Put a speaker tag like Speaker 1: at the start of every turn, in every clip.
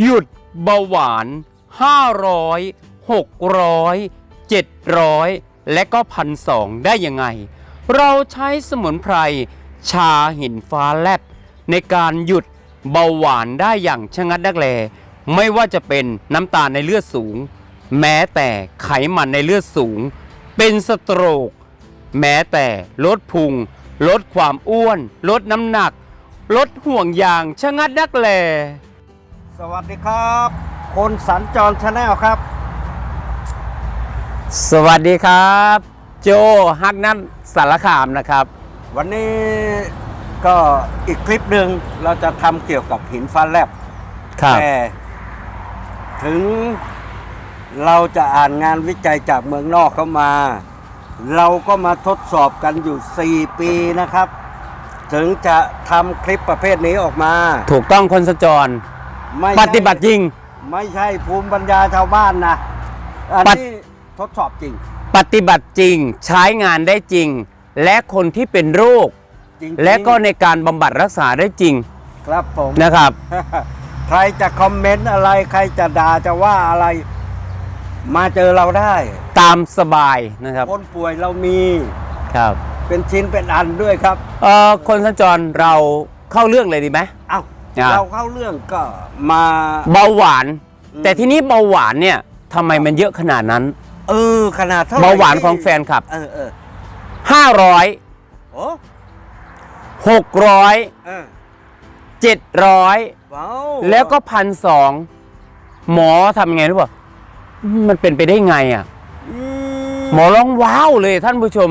Speaker 1: หยุดเบาหวาน 500 600 700 และก็พันสองได้ยังไง เราใช้สมุนไพร ชาหินฟ้าแลบ ในการหยุดเบาหวานได้อย่างชะงัดดักแล ไม่ว่าจะเป็นน้ำตาลในเลือดสูง แม้แต่ไขมันในเลือดสูง เป็นสโตรก แม้แต่ลดพุง ลดความอ้วน ลดน้ำหนัก ลดห่วงยางชะงัดดักแล
Speaker 2: สวัสดีครับ คนสัญจรชาแนลครับ
Speaker 1: สวัสดีครับ โจฮักนัทสารคามนะครับ
Speaker 2: วันนี้ก็อีกคลิปหนึ่งเราจะทำเกี่ยวกับหินฟ้าแลบ
Speaker 1: ครับ
Speaker 2: แต่ถึงเราจะอ่านงานวิจัยจากเมืองนอกเข้ามา เราก็มาทดสอบกันอยู่ 4 ปีนะครับ ถึงจะทำคลิปประเภทนี้ออกมา
Speaker 1: ถูกต้องคนสจร
Speaker 2: ไม่
Speaker 1: ป
Speaker 2: ใช่
Speaker 1: ฏิบัติจริง
Speaker 2: ไม่ใช่ภูมิปัญญาชาวบ้านนะอัน
Speaker 1: ปฏิ
Speaker 2: นี้ทดสอบจริง
Speaker 1: ปฏิบัติจริงใช้งานได้จริง และคนที่เป็นโรค
Speaker 2: จริงๆ
Speaker 1: และก็ในการบำบัดรักษาได้จริง
Speaker 2: ครับผม
Speaker 1: นะครับ
Speaker 2: ใครจะคอมเมนต์อะไรใครจะด่าจะว่าอะไร มาเจอเราได้
Speaker 1: ตามสบายนะครับ
Speaker 2: คนป่วยเรามี
Speaker 1: ครับ
Speaker 2: เป็นชิ้นเป็นอันด้วยครับ
Speaker 1: เอ่อคนสัญจรเราเข้าเรื่องเลยดีไหม
Speaker 2: เอ้า
Speaker 1: อ่า
Speaker 2: เราเข้าเรื่องก็มา
Speaker 1: เบาหวาน
Speaker 2: อืม
Speaker 1: แต่ทีนี้เบาหวานเนี่ยทำไมมันเยอะขนาดนั้น
Speaker 2: เออขนาดเท่าไหร่
Speaker 1: เบาหวานของแฟนคลับ
Speaker 2: เออเออ
Speaker 1: 500
Speaker 2: โอ้
Speaker 1: 600
Speaker 2: เออ
Speaker 1: 700
Speaker 2: ว้าว
Speaker 1: แล้วก็พันสองหมอทำยังไงรู้ป่ะอืมมันเป็นไปได้ไงอะ
Speaker 2: อื
Speaker 1: หมอร้องว้าวเลยท่านผู้ชม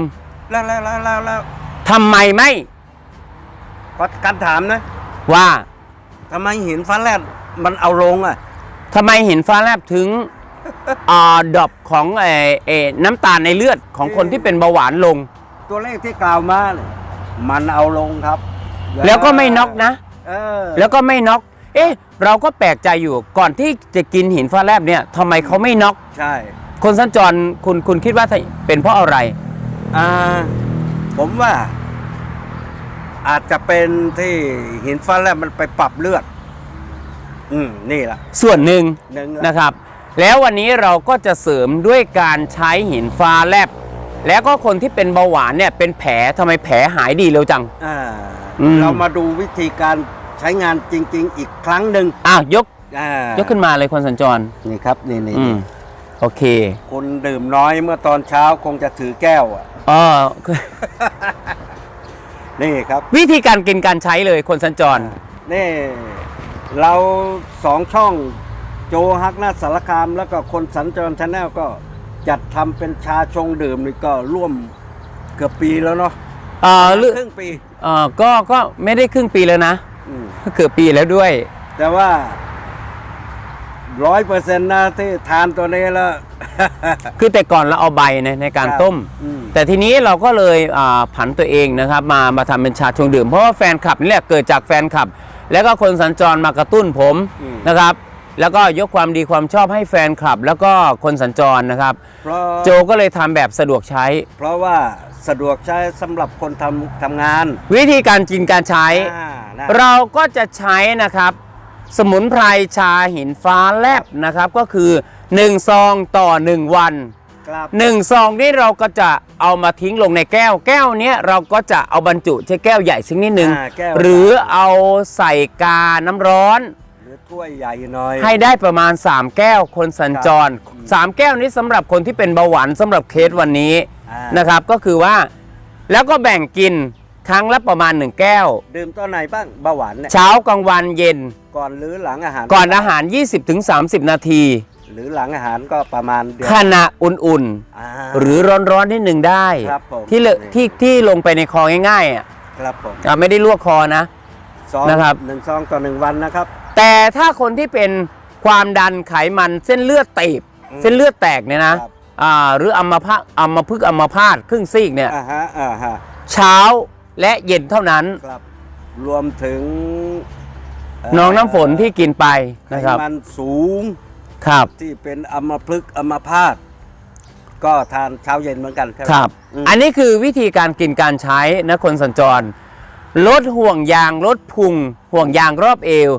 Speaker 2: แล้วแล้วแล้วแล้วแล้ว
Speaker 1: ทำไมไม่
Speaker 2: ขอการถามนะ
Speaker 1: ว่า
Speaker 2: ทำไมหินฟ้าแลบมันเอาลงอะ
Speaker 1: ทำไมเห็นฟ้าแลบถึงอ่าดรอปของเออเออน้ำตาลในเลือดของคนที่เป็นเบาหวานลง
Speaker 2: ตัวเลขที่กล่าวมาเนี่ยมันเอาลงครับ
Speaker 1: แล้วก็ไม่น็อกนะ
Speaker 2: เออ
Speaker 1: แล้วก็ไม่น็อกเอ๊ะ เราก็แปลกใจอยู่ก่อนที่จะกินหินฟ้าแลบเนี่ยทำไมเขาไม่น็อก
Speaker 2: ใช่
Speaker 1: คนสัญจรคุณคุณคิดว่าเป็นเพราะอะไร
Speaker 2: อ่า ผมว่า อาจจะเป็นที่หินฟ้าแลบมันไปปรับเลือด อืมนี่ละ
Speaker 1: ส่วนหนึ่ง
Speaker 2: หนึ่งละ
Speaker 1: นะครับ แล้ววันนี้เราก็จะเสริมด้วยการใช้หินฟ้าแลบ แล้วก็คนที่เป็นเบาหวานเนี่ยเป็นแผลทำไมแผลหายดีเร็วจัง
Speaker 2: อ่า
Speaker 1: อืม
Speaker 2: เรามาดูวิธีการใช้งานจริง ๆ อีกครั้งหนึ่ง
Speaker 1: อ้าวยก
Speaker 2: อ่าย
Speaker 1: กขึ้นมาเลยคนสัญจร
Speaker 2: นี่ครับนี่นี่
Speaker 1: อืมโอเค
Speaker 2: คนดื่มน้อยเมื่อตอนเช้าคงจะถือแก้วอะ
Speaker 1: อ๋อ
Speaker 2: นี่ครับ
Speaker 1: วิธีการกินการใช้เลยคนสัญจร
Speaker 2: นี่เราสองช่องโจฮักหน้าสารคาม แล้วก็คนสัญจรชาแนลก็จัดทำเป็นชาชงดื่มนี่ก็ร่วมเกือบปีแล้วเนาะ
Speaker 1: เอ่อหรือ
Speaker 2: ครึ่งปี
Speaker 1: เอ่อก็ก็ไม่ได้ครึ่งปีแล้วนะ
Speaker 2: อืม
Speaker 1: เกือบปีแล้วด้วย
Speaker 2: แต่ว่า ร้อยเปอร์เซ็นต์นะที่ทานตัวนี้แล้ว
Speaker 1: คือแต่ก่อนเราเอาใบในในการ
Speaker 2: ครับ
Speaker 1: ต้ม
Speaker 2: อืม
Speaker 1: แต่ทีนี้เราก็เลยอ่าผันตัวเองนะครับ มามาทำเป็นชาชงดื่ม เพราะว่าแฟนคลับนี่แหละเกิดจากแฟนคลับ แล้วก็คนสัญจรมากระตุ้นผม
Speaker 2: อืม
Speaker 1: นะครับ แล้วก็ยกความดีความชอบให้แฟนคลับ แล้วก็คนสัญจรนะครับ
Speaker 2: เพราะ
Speaker 1: โจก็เลยทำแบบสะดวกใช้
Speaker 2: เพราะว่าสะดวกใช้สำหรับคนทำทำงาน
Speaker 1: วิธีการกินการใช้
Speaker 2: อ่านะ
Speaker 1: เราก็จะใช้นะครับ สมุนไพรชาหินฟ้าแลบนะครับ ก็คือ 1 ซองต่อ 1 วัน
Speaker 2: ครับ
Speaker 1: 1ซองนี้เราก็จะเอามาทิ้งลงในแก้ว แก้วเนี้ยเราก็จะเอาบรรจุใช้แก้วใหญ่สักนิดนึง
Speaker 2: อ่าแก้ว
Speaker 1: หรือเอาใส่กาน้ำร้อน
Speaker 2: หรือถ้วยใหญ่หน่อย
Speaker 1: ให้ได้ประมาณ 3 แก้วคนสัญจร 3 แก้วนี้สำหรับคนที่เป็นเบาหวานสำหรับเคสวันนี้
Speaker 2: อ่า
Speaker 1: นะครับก็คือว่าแล้วก็แบ่งกิน ครั้งละประมาณ 1 แก้ว
Speaker 2: ดื่มตอนไหนบ้างเบาหวานเนี่ย
Speaker 1: เช้ากลางวันเย็น
Speaker 2: ก่อนหรือหลังอาหาร
Speaker 1: ก่อนอาหาร 20-30 นาที
Speaker 2: หรือหลังอาหารก็ประมาณเดือน
Speaker 1: ขณะอุ่น
Speaker 2: อ่า
Speaker 1: ๆ หรือร้อนๆนิดหนึ่งได้
Speaker 2: ครับผม
Speaker 1: ที่เล
Speaker 2: นี่
Speaker 1: ที่ที่ลงไปในคอง่ายๆอะ
Speaker 2: ครับผม
Speaker 1: อะไม่ได้ลวกคอนะ
Speaker 2: ซอง
Speaker 1: นะครับ
Speaker 2: หนึ่งซองต่อหนึ่งวันนะครับ
Speaker 1: แต่ถ้าคนที่เป็นความดันไขมันเส้นเลือดตีบ
Speaker 2: อืม
Speaker 1: เส้นเลือดแตกเนี่ยนะครับ อ่าหรืออัมพาตอัมพฤกษ์อัมพาตครึ่งซีกเนี่ย
Speaker 2: อ่าฮะอ่าฮะ
Speaker 1: เช้า และเย็นเท่านั้น
Speaker 2: ครับ รวมถึงเน้
Speaker 1: องน้ำฝนที่กินไป
Speaker 2: ไข
Speaker 1: นะครับ
Speaker 2: มันสูง
Speaker 1: ครับ
Speaker 2: ที่เป็นอัมพฤกษ์อัมพาตก็ทานเช้าเย็นเหมือนกันใช่ไหม
Speaker 1: ครับ
Speaker 2: ม
Speaker 1: อันนี้คือวิธีการกินการใช้นะคนสัญจร ลดห่วงยางลดพุง ห่วงยางรอบเอว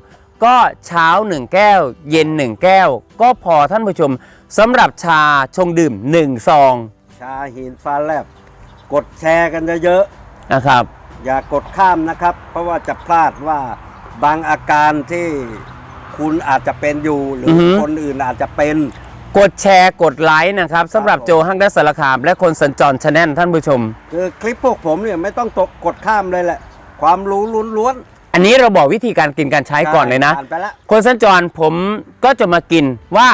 Speaker 1: ก็เช้า 1 แก้ว เย็น 1 แก้ว ก็พอท่านผู้ชมสำหรับชาชงดื่ม 1 ซอง
Speaker 2: ชาหินฟ้าแลบ กดแชร์กันเยอะ
Speaker 1: นะครับ
Speaker 2: ๆอย่ากดข้ามนะครับ เพราะว่าจะพลาดว่าบางอาการที่คุณอาจจะเป็นอยู่หรืออ
Speaker 1: อฮึ
Speaker 2: คนอื่นอาจจะเป็น
Speaker 1: กดแชร์กดไลค์นะครับสำหรับ
Speaker 2: ผม
Speaker 1: โจฮังดัสสารคาม และคนสัญจรชาแนลท่านผู้ชม
Speaker 2: คือคลิปพวกผมเนี่ยไม่ต้องตกกดข้ามเลยแหละ ความรู้ล้วน
Speaker 1: อันนี้เราบอกวิธีการกินการใช้
Speaker 2: ๆ
Speaker 1: ก่อนเลยนะ
Speaker 2: ผ่านไปแล้ว
Speaker 1: คนสัญจรผมก็จะมากินว่า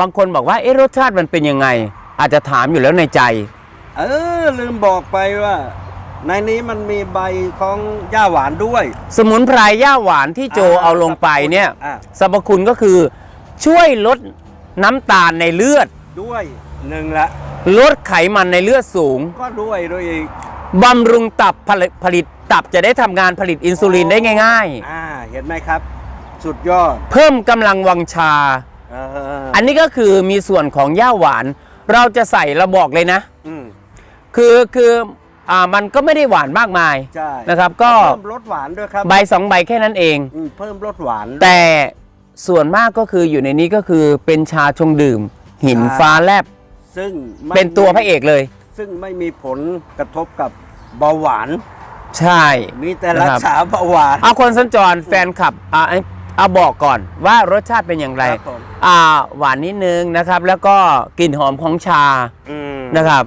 Speaker 1: บางคนบอกว่าเอ๊ะรสชาติมันเป็นยังไง อาจจะถามอยู่แล้วในใจ
Speaker 2: เออลืมบอกไปว่า ในนี้มันมีใบของย่าหวานด้วย
Speaker 1: สมุนไพรย่าหวานที่โจ
Speaker 2: อ่า
Speaker 1: เอาลงไปเนี่ย
Speaker 2: อ่า
Speaker 1: สรรพคุณก็คือช่วยลดน้ำตาลในเลือด
Speaker 2: ด้วยหนึ่งละ
Speaker 1: ลดไขมันในเลือดสูง
Speaker 2: ก็ด้วยด้วยอีก
Speaker 1: บำรุงตับผลิตผลิตตับจะได้ทำงานผลิตอินซูลินได้ง่าย
Speaker 2: อ่าเห็นไหมครับ สุดยอด
Speaker 1: ๆ เพิ่มกำลังวังชา
Speaker 2: เออ
Speaker 1: อันนี้ก็คือมีส่วนของย่าหวาน เราจะใส่เราบอกเลยนะ
Speaker 2: อืม
Speaker 1: คือคือ อ่ามันก็ไม่ได้หวานมากมาย
Speaker 2: ใช่
Speaker 1: นะครับ ก็
Speaker 2: เพิ่มรสหวานด้วยครับ
Speaker 1: ใบสองใบแค่นั้นเอง
Speaker 2: อืมเพิ่มรสหวาน
Speaker 1: แต่ส่วนมากก็คืออยู่ในนี้ก็คือเป็นชาชงดื่ม หิน
Speaker 2: ใช่
Speaker 1: ฟ้าแลบ
Speaker 2: ซึ่งไม่
Speaker 1: เป็นตัวพระเอกเลย
Speaker 2: ซึ่งไม่มีผลกระทบกับเบาหวาน
Speaker 1: ใช่
Speaker 2: มีแต่
Speaker 1: นะ
Speaker 2: รั
Speaker 1: ค
Speaker 2: ก
Speaker 1: รับ
Speaker 2: ษาเบาหวาน
Speaker 1: เอาคนสัญจรแฟนคลับอ่าเอาบอกก่อนว่ารสชาติเป็นอย่างไร
Speaker 2: ครับผม
Speaker 1: อ่าหวานนิดนึงนะครับ แล้วก็กลิ่นหอมของชา
Speaker 2: อืม
Speaker 1: นะครับ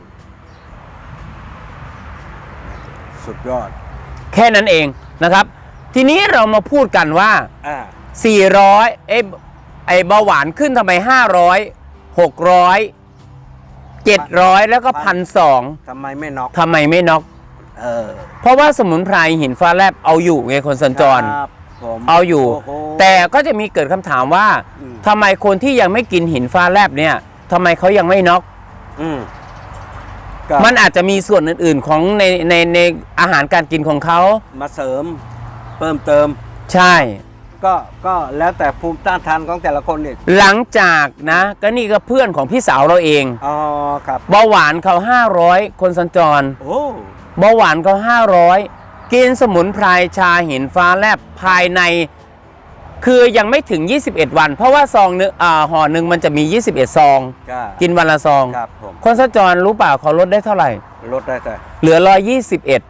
Speaker 2: สุดยอด
Speaker 1: แค่นั้นเองนะครับ ทีนี้เรามาพูดกันว่า
Speaker 2: อ่า
Speaker 1: 400ไอ้ไอ้เบาหวานขึ้นทำไม 500 600 700 แล้วก็พันสอง
Speaker 2: ทำไมไม่น็อก
Speaker 1: ทำไมไม่น็อก
Speaker 2: เออ
Speaker 1: เพราะว่าสมุนไพรหินฟ้าแลบเอาอยู่ไงคนสัญจร
Speaker 2: ครับผม
Speaker 1: เอาอยู่
Speaker 2: โโห
Speaker 1: แต่ก็จะมีเกิดคำถามว่า
Speaker 2: อืม
Speaker 1: ทำไมคนที่ยังไม่กินหินฟ้าแลบเนี่ยทำไมเขายังไม่น็อก
Speaker 2: อืม ก็
Speaker 1: มันอาจจะมีส่วนอื่นๆของในในในอาหารการกินของเขา
Speaker 2: มาเสริมเพิ่มเติม
Speaker 1: ใช่
Speaker 2: ก็ก็แล้วแต่ภูมิต้านทานของแต่ละคนอีก
Speaker 1: หลังจากนะก็นี่ก็เพื่อนของพี่สาวเราเอง
Speaker 2: อ๋อครับ
Speaker 1: เบาหวานเขา500 คนสัญจร
Speaker 2: โอ้
Speaker 1: เบาหวานเขา500 กินสมุนไพรชาหินฟ้าแลบภายใน คือยังไม่ถึง 21 วัน เพราะว่าซองหนึงอ่าห่อหนึ่งมันจะมี 21 ซอง
Speaker 2: ก็
Speaker 1: กินวันละซอง
Speaker 2: ครับผม
Speaker 1: คนสัญจรรู้เปล่าเขาลดได้เท่าไหร่
Speaker 2: ลดได้แต่
Speaker 1: เหลือ 121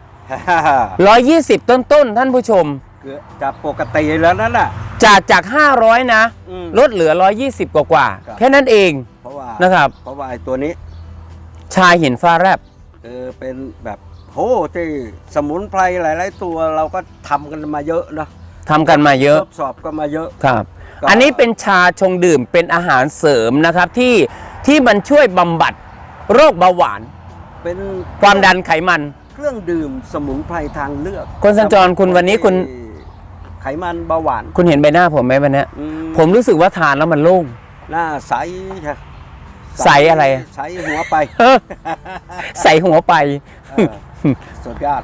Speaker 1: 120 ต้นๆท่านผู้ชม
Speaker 2: คือจากปกติแล้วนั่นน่ะ
Speaker 1: จากจาก 500 นะ
Speaker 2: อืม
Speaker 1: ลดเหลือ 120 กว่ากว่าๆ
Speaker 2: ครับ
Speaker 1: แค่นั้นเอง
Speaker 2: เพราะว่า
Speaker 1: นะครับ
Speaker 2: เพราะว่าไอ้ตัวนี้
Speaker 1: ชาหินฟ้าแลบ
Speaker 2: คือเป็นแบบโหที่สมุนไพรหลาย ๆ ตัวเราก็ทำกันมาเยอะเนอะ
Speaker 1: ทำกันมาเยอะ
Speaker 2: ทดสอบกันมาเยอะ
Speaker 1: ครับ
Speaker 2: ก็
Speaker 1: อันนี้เป็นชาชงดื่มเป็นอาหารเสริมนะครับที่ที่มันช่วยบำบัดโรคเบาหวาน
Speaker 2: เป็น
Speaker 1: ความดันไขมัน
Speaker 2: เครื่องดื่มสมุนไพรทางเลือก
Speaker 1: คุณสัญจรคุณวันนี้คุณ
Speaker 2: ที่ไขมันเบาหวาน
Speaker 1: คุณเห็นใบหน้าผมไหมวันเนี้ย
Speaker 2: อื
Speaker 1: ผมรู้สึกว่าทานแล้วมันโล่ง
Speaker 2: หน้าใสค่ะ
Speaker 1: ใสอะไร
Speaker 2: ใสหัวไป
Speaker 1: ใส่หัวไป
Speaker 2: เออสุดยอด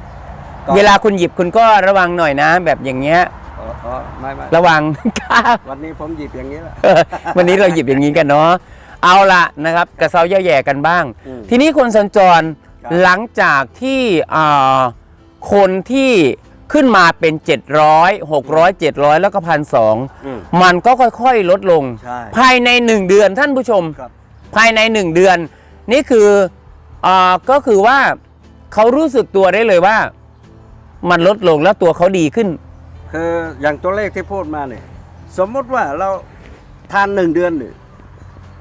Speaker 2: ก็
Speaker 1: เวลาคุณหยิบคุณก็ระวังหน่อยนะ แบบอย่างเงี้ย
Speaker 2: เออเออไม่ไม่
Speaker 1: ระวังครับ
Speaker 2: วันนี้ผมหยิบอย่างนี้แหละ
Speaker 1: วันนี้เราหยิบอย่างนี้กันเนาะเอาละนะครับกระเซาแย่ๆกันบ้าง
Speaker 2: อืม
Speaker 1: ทีนี้คนสัญจร
Speaker 2: ครับ
Speaker 1: หลังจากที่อ่าคนที่ขึ้นมาเป็น 700 600 700 แล้วก็พันสอง
Speaker 2: อืม
Speaker 1: มันก็ค่อยๆ ลดลง
Speaker 2: ใช่
Speaker 1: ภายใน 1 เดือนท่านผู้ชม
Speaker 2: ครับ
Speaker 1: ภายใน 1 เดือน นี่คืออาก็คือว่าเขารู้สึกตัวได้เลยว่า มันลดลงแล้วตัวเขาดีขึ้น
Speaker 2: คืออย่างตัวเลขที่พูดมาเนี่ยสมมติว่าเราทานหนึ่งเดือนเนี่ย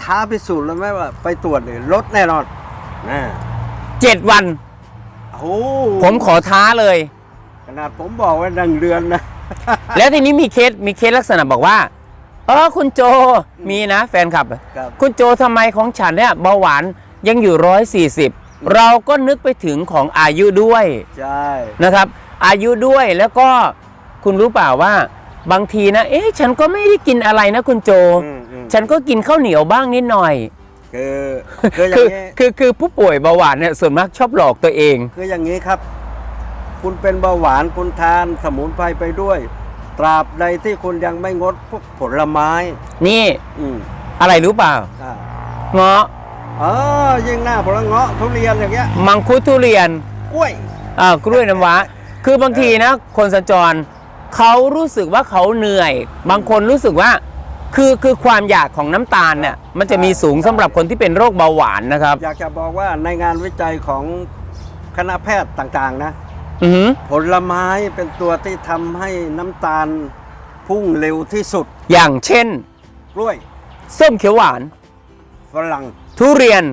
Speaker 2: ท้าพิสูจน์แล้วไหมว่าไปตรวจเนี่ยลดแน่นอนนะ
Speaker 1: 7วัน
Speaker 2: โอ้
Speaker 1: ผมขอท้าเลย
Speaker 2: ขนาดผมบอกว่าหนึ่งเดือนนะ
Speaker 1: แล้วทีนี้มีเคสมีเคสลักษณะบอกว่าเออคุณโจมีนะแฟนคลับ
Speaker 2: ครับ
Speaker 1: คุณโจทำไมของฉันเนี่ยเบาหวานยังอยู่ร้อยสี่สิบเราก็นึกไปถึงของอายุด้วย
Speaker 2: ใช่
Speaker 1: นะครับอายุด้วยแล้วก็ คุณรู้เปล่าว่าบางทีนะ เอ๊ะ ฉันก็ไม่ได้กินอะไรนะคุณโจ
Speaker 2: อืมอืม
Speaker 1: ฉันก็กินข้าวเหนียวบ้างนิดหน่อย
Speaker 2: คือคืออย่า
Speaker 1: คื
Speaker 2: ง
Speaker 1: อ
Speaker 2: นี้
Speaker 1: คือคือผู้ป่วยเบาหวานเนี่ยส่วนมากชอบหลอกตัวเอง
Speaker 2: คืออย่างนี้ครับ คุณเป็นเบาหวานคุณทานสมุนไพรไปด้วย ตราบใดที่คุณยังไม่งดพวกผลไม้
Speaker 1: นี่
Speaker 2: อืม
Speaker 1: อะไรรู้เปล่า
Speaker 2: อ่า
Speaker 1: เงาะ
Speaker 2: เออยิ่งหน้าผลเงาะทุเรียนอย่างเงี้ย
Speaker 1: มังคุดทุเรียน
Speaker 2: กล้วย
Speaker 1: อ่ากล้วยน้ำว้าคือบางทีนะ คนสัญจร เขารู้สึกว่าเขาเหนื่อย บางคนรู้สึกว่าคือคือความอยากของน้ำตาลเนี่ยมันจะมีสูงสำหรับคนที่เป็นโรคเบาหวานนะครับ
Speaker 2: อยากจะบอกว่าในงานวิจัยของคณะแพทย์ต่างๆนะ
Speaker 1: อือหือ
Speaker 2: ผลไม้เป็นตัวที่ทำให้น้ำตาลพุ่งเร็วที่สุด
Speaker 1: อย่างเช่น
Speaker 2: กล้วย
Speaker 1: ส้มเขียวหวาน
Speaker 2: ฝรั่ง
Speaker 1: ทุเรียน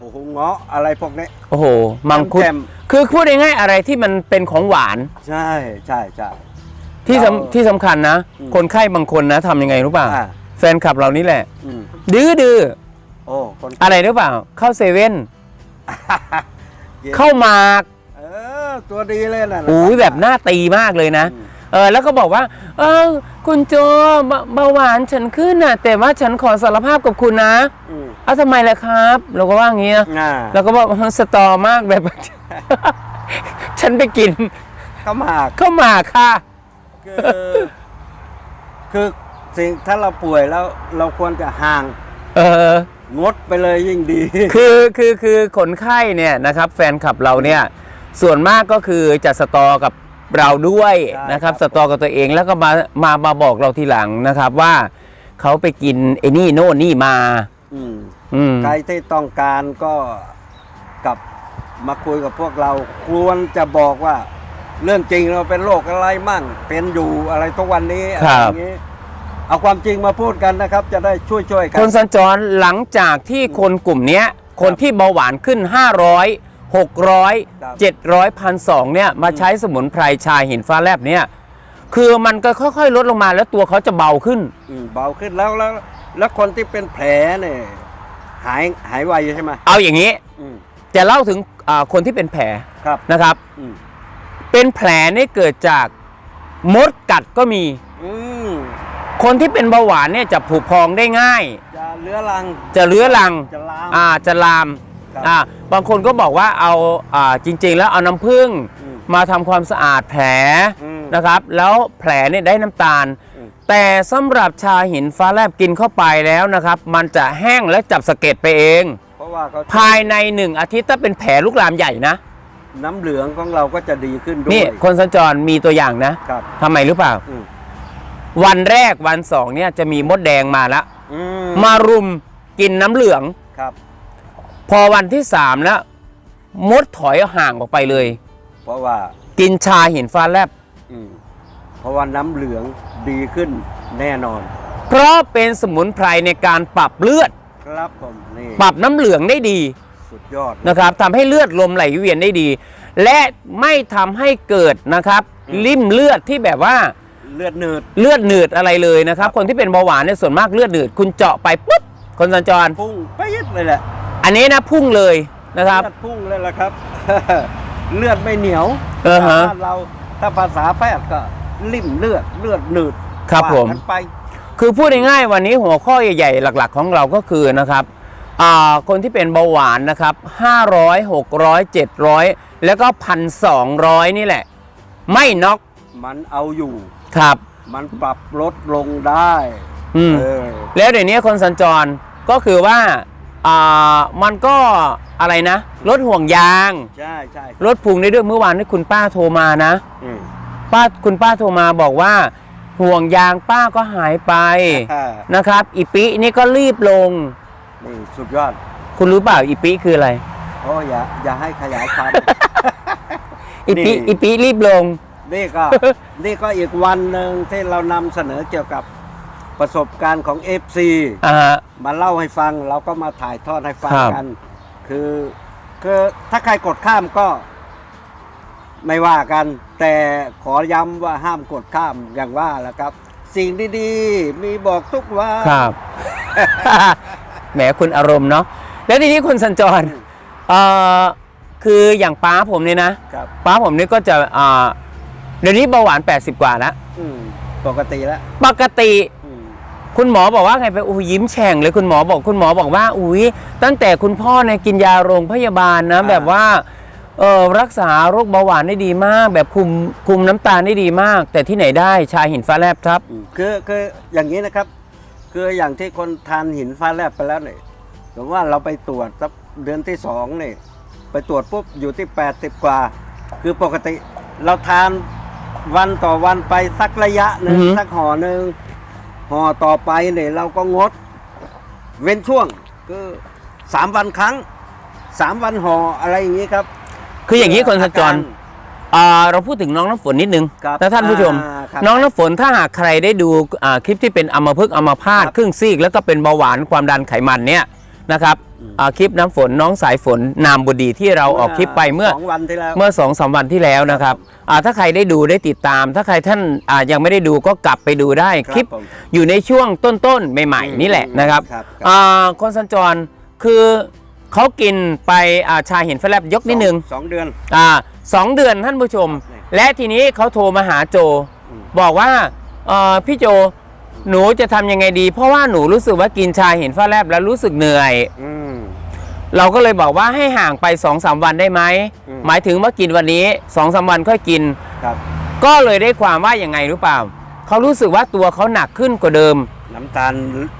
Speaker 2: โอ้โหเงาะอะไรพวกนี้
Speaker 1: โอ้โห มังคุด
Speaker 2: แจ่ม
Speaker 1: คือพูดง่ายๆอะไรที่มันเป็นของหวาน
Speaker 2: ใช่ใช่ใช่
Speaker 1: ที่
Speaker 2: เรา
Speaker 1: สำที่สำคัญนะ
Speaker 2: อืม
Speaker 1: คนไข้บางคนนะทำยังไงรู้ป่ะ
Speaker 2: อ่า
Speaker 1: แฟนคลับเรานี่แหละ
Speaker 2: อืม
Speaker 1: ดื้อดื้อ
Speaker 2: โอ้คน
Speaker 1: อะไรรู้เปล่า เข้าเซเว่น
Speaker 2: ย็น
Speaker 1: เข้าหมาก
Speaker 2: เออตัวดีเลยนะ
Speaker 1: อุ้ยแบบหน้าตีมากเลยนะ
Speaker 2: อืม
Speaker 1: เออแล้วก็บอกว่า เออคุณโจเบาเบาหวานฉันขึ้นน่ะ แต่ว่าฉันขอสารภาพกับคุณนะ
Speaker 2: อืม
Speaker 1: เอ้าทำไมล่ะครับ เราก็ว่าอย่างเงี้ย
Speaker 2: อ่า
Speaker 1: เราก็บอกเออสตอมากแบบ ฉันไปกิน
Speaker 2: เข้าหมาก
Speaker 1: ข้าวหมากค่ะ
Speaker 2: คือคือสิ่งถ้าเราป่วยแล้วเราควรจะห่าง
Speaker 1: เออ
Speaker 2: งดไปเลยยิ่งดี
Speaker 1: คือคือคือคนไข้เนี่ยนะครับ แฟนคลับเราเนี่ย ส่วนมากก็คือจะสตอกับเราด้วย
Speaker 2: ใช่
Speaker 1: นะครับ
Speaker 2: ครับ
Speaker 1: สตอกับตัวเองแล้วก็มามามาบอกเราทีหลังนะครับว่าเขาไปกินไอ้นี่โน่นนี่มา
Speaker 2: อืม
Speaker 1: อืม
Speaker 2: ใครที่ต้องการก็กลับมาคุยกับพวกเราควรจะบอกว่า เรื่องจริงเราเป็นโรคอะไรมั่ง เป็นอยู่อะไรทุกวันนี้อะไรอย่างนี้ เอาความจริงมาพูดกันนะครับ จะได้ช่วยช่วยๆกั
Speaker 1: คนสัญจรหลังจากที่คนกลุ่มเนี้ย คนที่เบาหวานขึ้น 500 600 700พันสองเนี่ยมาใช้สมุนไพรชาหินฟ้าแลบเนี่ยคือมันก็ค่อยๆ ลดลงมาแล้วตัวเขาจะเบาขึ้น
Speaker 2: อืมเบาขึ้นแล้วแล้ว แล้วคนที่เป็นแผลเนี่ยหายหายไวใช่ไหม
Speaker 1: เอาอย่างนี้
Speaker 2: อืม
Speaker 1: จะเล่าถึงอ่าคนที่เป็นแผล
Speaker 2: ครับ
Speaker 1: นะครับ
Speaker 2: อืม
Speaker 1: เป็นแผลนี่เกิดจากมดกัดก็มี
Speaker 2: อืม
Speaker 1: คนที่เป็นเบาหวานเนี่ยจะผุพองได้ง่าย
Speaker 2: จะเลื้อรัง
Speaker 1: จะเลื้อรัง
Speaker 2: จะลาม
Speaker 1: อ่าจะลาม
Speaker 2: ครับ
Speaker 1: อ่าบางคนก็บอกว่าเอาอ่าจริง ๆ แล้วเอาน้ำผึ้ง
Speaker 2: อืม
Speaker 1: มาทำความสะอาดแผล
Speaker 2: อืม
Speaker 1: นะครับ แล้วแผลเนี่ยได้น้ำตาล
Speaker 2: อืม
Speaker 1: แต่สำหรับชาหินฟ้าแลบกินเข้าไปแล้วนะครับ มันจะแห้งและจับสะเก็ดไปเอง
Speaker 2: เพราะว่าเขา
Speaker 1: ภายในหนึ่งอาทิตย์ถ้าเป็นแผลลุกลามใหญ่นะ
Speaker 2: น้ำเหลืองของเราก็จะดีขึ้นด้วย
Speaker 1: นี่คนสัญจรมีตัวอย่างนะครับ ทำไมรู้เปล่า
Speaker 2: อืม
Speaker 1: วันแรกวันสองเนี่ยจะมีมดแดงมาแล้ว
Speaker 2: อืม
Speaker 1: มารุมกินน้ำเหลือง
Speaker 2: ครับ
Speaker 1: พอวันที่สามแล้วมดถอยห่างออกไปเลย
Speaker 2: เพราะว่า
Speaker 1: กินชาหินฟ้าแลบ
Speaker 2: อืมเพราะว่าน้ำเหลืองดีขึ้นแน่นอน
Speaker 1: เพราะเป็นสมุนไพรในการปรับเลือด
Speaker 2: ครับผมนี่
Speaker 1: ปรับน้ำเหลืองได้ดี
Speaker 2: สุดยอด
Speaker 1: นะครับทำให้เลือดลมไหลเวียนได้ดี และไม่ทำให้เกิดนะครับริ่มเลือดที่แบบว่า
Speaker 2: เลือดเนืด
Speaker 1: เลือดหนืดอะไรเลยนะครับ คนที่เป็นเบาหวานเนี่ยส่วนมากเลือดหนืด คุณเจาะไปปุ๊บคนสัญจร
Speaker 2: พุ่งไปดเลยแหละ
Speaker 1: อันนี้นะพุ่งเลยนะครับ
Speaker 2: เลือดพุ่งเลยละครับ เลือดไม่เหนียว
Speaker 1: เออฮะ
Speaker 2: บ้านเราถ้าภาษาแพทย์ก็ลิ่มเลือดเลือดหนืด
Speaker 1: ครับ
Speaker 2: ว่า
Speaker 1: ผม
Speaker 2: กันไป
Speaker 1: คือพูดง่ายๆวันนี้หัวข้อใหญ่ๆหลัก ๆ ของเราก็คือนะครับอ่า คนที่เป็นเบาหวานนะครับ 500 600 700 แล้วก็ 1,200 นี่แหละ ไม่น็อก
Speaker 2: มันเอาอยู่
Speaker 1: ครับ
Speaker 2: มันปรับลดลงได้
Speaker 1: อืม
Speaker 2: เออ
Speaker 1: แล้วเดี๋ยวนี้คนสัญจรก็คือว่าอ่ามันก็อะไรนะลดห่วงยาง
Speaker 2: ใช่ใช่
Speaker 1: ลดพุงได้ด้วยเมื่อวานที่คุณป้าโทรมานะ
Speaker 2: อืม
Speaker 1: ป้าคุณป้าโทรมาบอกว่า ห่วงยางป้าก็หายไป
Speaker 2: อ่า
Speaker 1: นะครับ อีปินี่ก็รีบลง
Speaker 2: นี่สุดยอด
Speaker 1: คุณรู้เปล่าอีปิคืออะไร
Speaker 2: โอ้อย่าอย่าให้ขยายความ
Speaker 1: อีปิ
Speaker 2: นี่
Speaker 1: อีปิรีบลง
Speaker 2: นี่ก็ นี่ก็อีกวันหนึ่งที่เรานำเสนอเกี่ยวกับประสบการณ์ของ FC
Speaker 1: อ่าฮะ
Speaker 2: มาเล่าให้ฟังเราก็มาถ่ายทอดให้ฟัง
Speaker 1: ครับ
Speaker 2: กัน คือคือถ้าใครกดข้ามก็ ไม่ว่ากัน แต่ขอย้ำว่าห้ามกดข้ามอย่างว่าแหละครับ สิ่งดีๆ มีบอกทุกวัน
Speaker 1: ครับ แหมคุณอารมณ์เนาะแล้วทีนี้คุณสัญจรเอ่อคืออย่างป้าผมเนี่ยนะ
Speaker 2: ครับ
Speaker 1: ป้าผมนี่ก็จะอ่าเดี๋ยวนี้เบาหวาน 80 กว่าแล้ว
Speaker 2: อืมปกติแล้ว
Speaker 1: ปกติ
Speaker 2: อืม
Speaker 1: คุณหมอบอกว่าไงไปอุ้ยยิ้มแฉ่งเลยคุณหมอบอกคุณหมอบอกว่าอุ้ยตั้งแต่คุณพ่อเนี่ยกินยาโรงพยาบาลนะ แบบว่าเออรักษาโรคเบาหวานได้ดีมาก แบบคุมคุมน้ำตาลได้ดีมาก แต่ที่ไหนได้ชาหินฟ้าแลบครับ
Speaker 2: อืมคือคืออย่างนี้นะครับ คืออย่างที่คนทานหินฟ้าแลบไปแล้วเนี่ยสมมติว่าเราไปตรวจสักเดือนที่สองเนี่ยไปตรวจปุ๊บอยู่ที่ 80 กว่า คือปกติเราทานวันต่อวันไปสักระยะหนึ่
Speaker 1: อื
Speaker 2: ง
Speaker 1: อฮึ
Speaker 2: สักห่อหนึ่งห่อต่อไปเนี่ยเราก็งด เว้นช่วงคือสามวันครั้งสามวันห่ออะไรอย่างนี้ครับ
Speaker 1: คืออย่างนี้คนสัญจร
Speaker 2: อาา
Speaker 1: อ่าเราพูดถึงน้องน้ำฝนนิดนึง
Speaker 2: ครับ
Speaker 1: นะท่านผู้ชม
Speaker 2: อ่าครับ
Speaker 1: น้องน้ำฝนถ้าหากใครได้ดูอ่าคลิปที่เป็นอัมพฤกษ์อัมพาต
Speaker 2: ครับ
Speaker 1: ครึ่งซีก แล้วก็เป็นเบาหวานความดันไขมันเนี่ยนะครับ
Speaker 2: อืม
Speaker 1: อ่าคลิปน้ำฝนน้องสายฝนนามบดีที่เราออกคลิปไปเมื่อ
Speaker 2: สองวันที่แล้ว
Speaker 1: เมื่อสองสามวันที่แล้วนะครับอ่าถ้าใครได้ดูได้ติดตาม ถ้าใครท่านอ่ายังไม่ได้ดูก็กลับไปดูได้
Speaker 2: ครับ
Speaker 1: คลิป
Speaker 2: ผม
Speaker 1: อยู่ในช่วงต้นๆใหม่ๆนี่แหละนะครับ
Speaker 2: ครับครับ
Speaker 1: อ่าคนสัญจรคือเขากินไปอ่าชาเห็นแฟลบยกนิดนึง
Speaker 2: สองเดือน
Speaker 1: อ่า สองเดือนท่านผู้ชม
Speaker 2: ครับ
Speaker 1: และทีนี้เขาโทรมาหาโจ
Speaker 2: อืม
Speaker 1: บอกว่าเอ่อพี่โจหนูจะทำยังไงดี เพราะว่าหนูรู้สึกว่ากินชาเห็นฟ้าแลบแล้วรู้สึกเหนื่อย
Speaker 2: อืม
Speaker 1: เราก็เลยบอกว่าให้ห่างไป2อสวันได้ไหม
Speaker 2: อืม
Speaker 1: หมายถึงว่ากินวันนี้2อสวันค่อยกิน
Speaker 2: ครับ
Speaker 1: ก็เลยได้ความว่ายังไงรู้เปล่า เขารู้สึกว่าตัวเขาหนักขึ้นกว่าเดิม
Speaker 2: น้ำตาล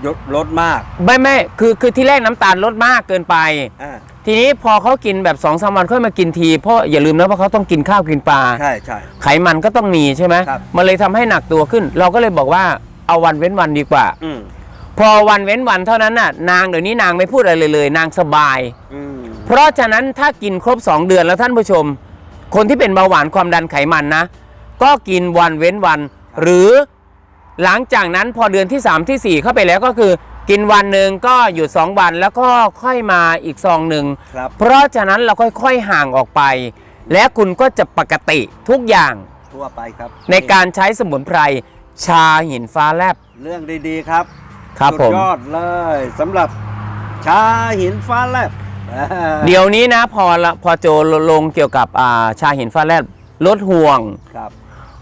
Speaker 2: ลดลดมาก
Speaker 1: ไม่ไม่คือคือที่แรกน้ำตาลลดมากเกินไป
Speaker 2: อ่า
Speaker 1: ทีนี้พอเขากินแบบ2อสวันค่อยมากินที เพราะอย่าลืมนะว่าเขาต้องกินข้าวกินปลา
Speaker 2: ใช่ใช่
Speaker 1: ไขมันก็ต้องมีใช่ไหม
Speaker 2: ครับ
Speaker 1: มันเลยทำให้หนักตัวขึ้น เราก็เลยบอกว่าเอาวันเว้นวันดีกว่า
Speaker 2: อืม
Speaker 1: พอวันเว้นวันเท่านั้นน่ะนางเดี๋ยวนี้นางไม่พูดอะไรเลยเลยนางสบาย
Speaker 2: อืม
Speaker 1: เพราะฉะนั้นถ้ากินครบ 2 เดือนแล้วท่านผู้ชม คนที่เป็นเบาหวานความดันไขมันนะ ก็กินวันเว้นวัน หรือหลังจากนั้นพอเดือนที่ 3 ทีสี่4เข้าไปแล้วก็คือ กินวันหนึ่งก็หยุด2วันแล้วก็ค่อยมาอีกซองหนึ่ง
Speaker 2: ครับ
Speaker 1: เพราะฉะนั้นเราค่อยๆห่างออกไป และคุณก็จะปกติทุกอย่าง
Speaker 2: ทั่วไปครับ
Speaker 1: ในการใช้สมุนไพรชาหินฟ้าแลบ
Speaker 2: เรื่องดีๆครับ
Speaker 1: ครับ
Speaker 2: สุ
Speaker 1: ผ
Speaker 2: ด
Speaker 1: ม
Speaker 2: ยอดเลยสำหรับชาหินฟ้าแลบอ่า
Speaker 1: เดี๋ยวนี้นะพอละพอโจลงเกี่ยวกับอ่าชาหินฟ้าแลบลดห่วง
Speaker 2: ครับ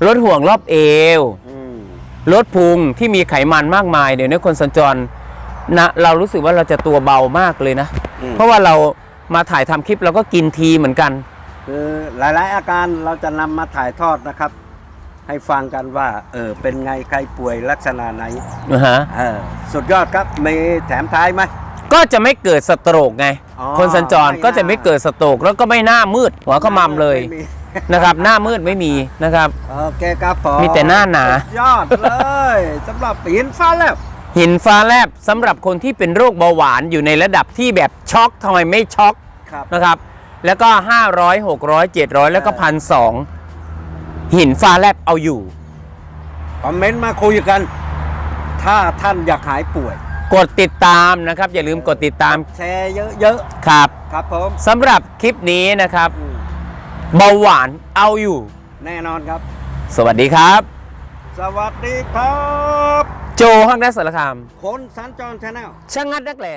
Speaker 1: ลดห่วงรอบเอว
Speaker 2: อืม
Speaker 1: ลดพุงที่มีไขมันมากมาย เดี๋ยวนี้คนสัญจร นะเรารู้สึกว่าเราจะตัวเบามากเลยนะ
Speaker 2: อืม
Speaker 1: เพราะว่าเรามาถ่ายทำคลิปเราก็กินทีเหมือนกัน
Speaker 2: คือหลายๆ อาการเราจะนำมาถ่ายทอดนะครับ ให้ฟังกันว่า เออเป็นไงใครป่วยลักษณะไหน
Speaker 1: นะฮะ
Speaker 2: เออสุดยอดครับมีแถมท้ายไหม
Speaker 1: ก็จะไม่เกิดสโตรกไง
Speaker 2: อ๋อ
Speaker 1: คนสัญจร
Speaker 2: ไม่น่า
Speaker 1: ก็จะไม่เกิดสโตรกแล้วก็ไม่หน้ามืด หัวขมำเลย
Speaker 2: ไม่มี
Speaker 1: นะครับ หน้ามืดไม่มีนะครับ
Speaker 2: โอเคครับผม
Speaker 1: มีแต่หน้าหนา
Speaker 2: สุดยอดเลยสำหรับหินฟ้าแลบ
Speaker 1: หินฟ้าแลบสำหรับคนที่เป็นโรคเบาหวานอยู่ในระดับที่แบบช็อกทำไมไม่ช็อก
Speaker 2: ครับ
Speaker 1: นะครับ แล้วก็ 500 600 700 แล้วก็พันสองหินฟ้าแลบเอาอยู่
Speaker 2: คอมเมนต์มาคุยกัน ถ้าท่านอยากหายป่วย
Speaker 1: กดติดตามนะครับ อย่าลืมกดติดตาม
Speaker 2: แชร์เยอะ
Speaker 1: ครับ
Speaker 2: ๆ ครับผม
Speaker 1: สำหรับคลิปนี้นะครับ
Speaker 2: อืม
Speaker 1: เบาหวานเอาอยู่
Speaker 2: แน่นอนครับ
Speaker 1: สวัสดีครับ
Speaker 2: สวัสดีครับ
Speaker 1: โจห้องแดสสารคาม
Speaker 2: คนสัญจรชาแนล
Speaker 1: ช่างงัดนักแหล่